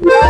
Woo!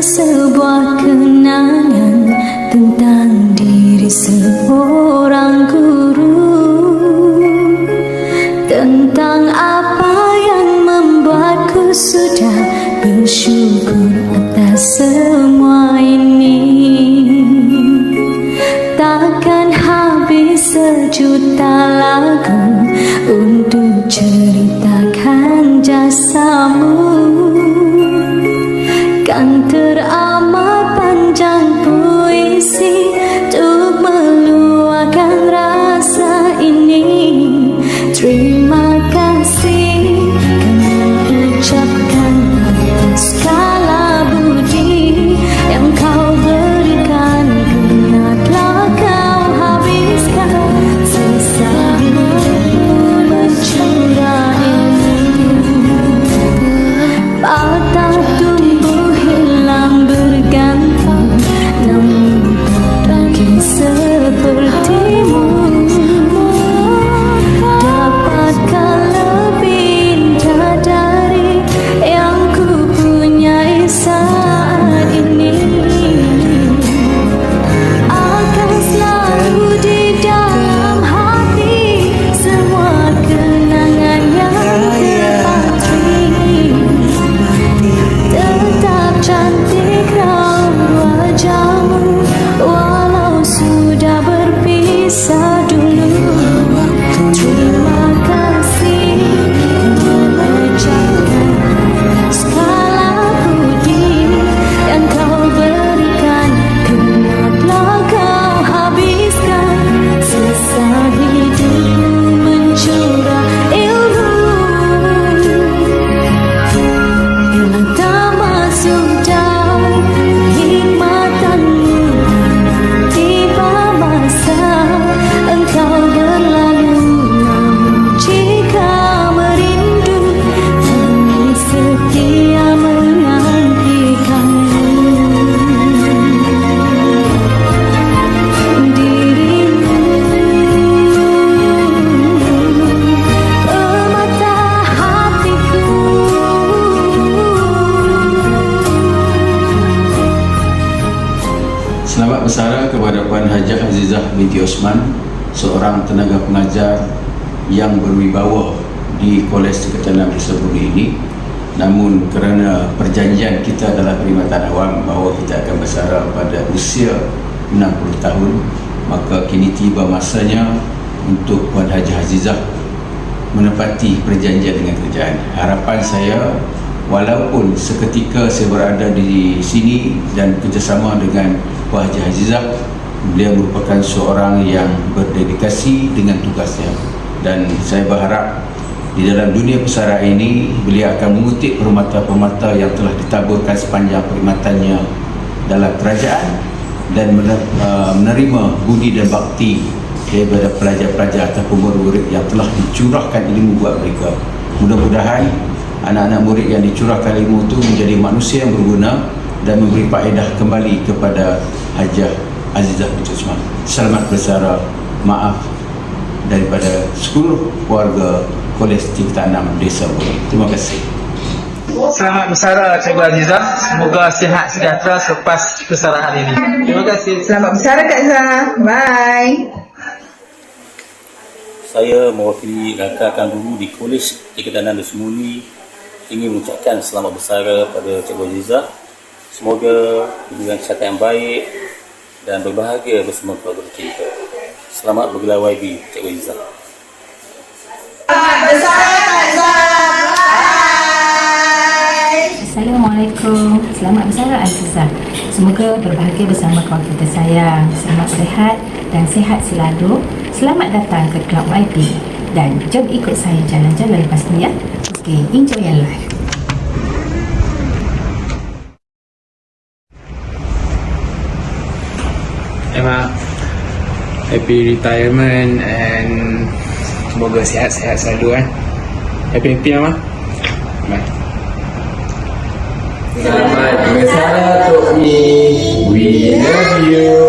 Sebuah kenangan tentang diri seorang guru. Tentang apa yang membuatku sudah bersyukur atas semua ini. Takkan habis sejuta lagu untuk ceritakan jasamu. Kan Binti Osman, seorang tenaga pengajar yang berwibawa di Kolej Desa Bumi ini. Namun kerana perjanjian kita dalam perkhidmatan awam bahawa kita akan bersara pada usia 60 tahun, maka kini tiba masanya untuk Puan Hajah Azizah menepati perjanjian dengan kerajaan. Harapan saya walaupun seketika saya berada di sini dan kerjasama dengan Puan Haji Azizah beliau merupakan seorang yang berdedikasi dengan tugasnya dan saya berharap di dalam dunia pesara ini beliau akan mengutip permata-permata yang telah ditaburkan sepanjang perkhidmatannya dalam kerajaan dan uh, menerima budi dan bakti daripada pelajar-pelajar ataupun murid-murid yang telah dicurahkan ilmu buat mereka. Mudah-mudahan anak-anak murid yang dicurahkan ilmu itu menjadi manusia yang berguna dan memberi faedah kembali kepada Hajah Azizah binti Usman. Selamat bersara, maaf daripada seluruh keluarga Kolej Tingkatan 6 Desa Buri. Terima kasih. Selamat bersara Cikgu Azizah. Semoga sihat sejahtera selepas bersara hari ini. Terima kasih. Selamat bersara Kak Zah. Bye. Saya mewakili rakan-rakan guru di Kolej Tingkatan Semuli ingin mengucapkan selamat bersara pada Cikgu Azizah. Semoga diberikan kesihatan yang baik dan berbahagia bersama keluarga kita. Selamat bergelar YB Cikgu Azizah. Assalamualaikum. Selamat bersara Azizah Semoga berbahagia bersama keluarga tersayang Selamat berehat dan sihat selalu. Selamat datang ke Club YP Dan jom ikut saya jalan-jalan lepas ni ya. Okay, enjoy your life Emma, happy retirement and semoga sihat-sihat selalu kan. Happy happy Emma. Bye. Selamat bersara Tok Mi. We love you.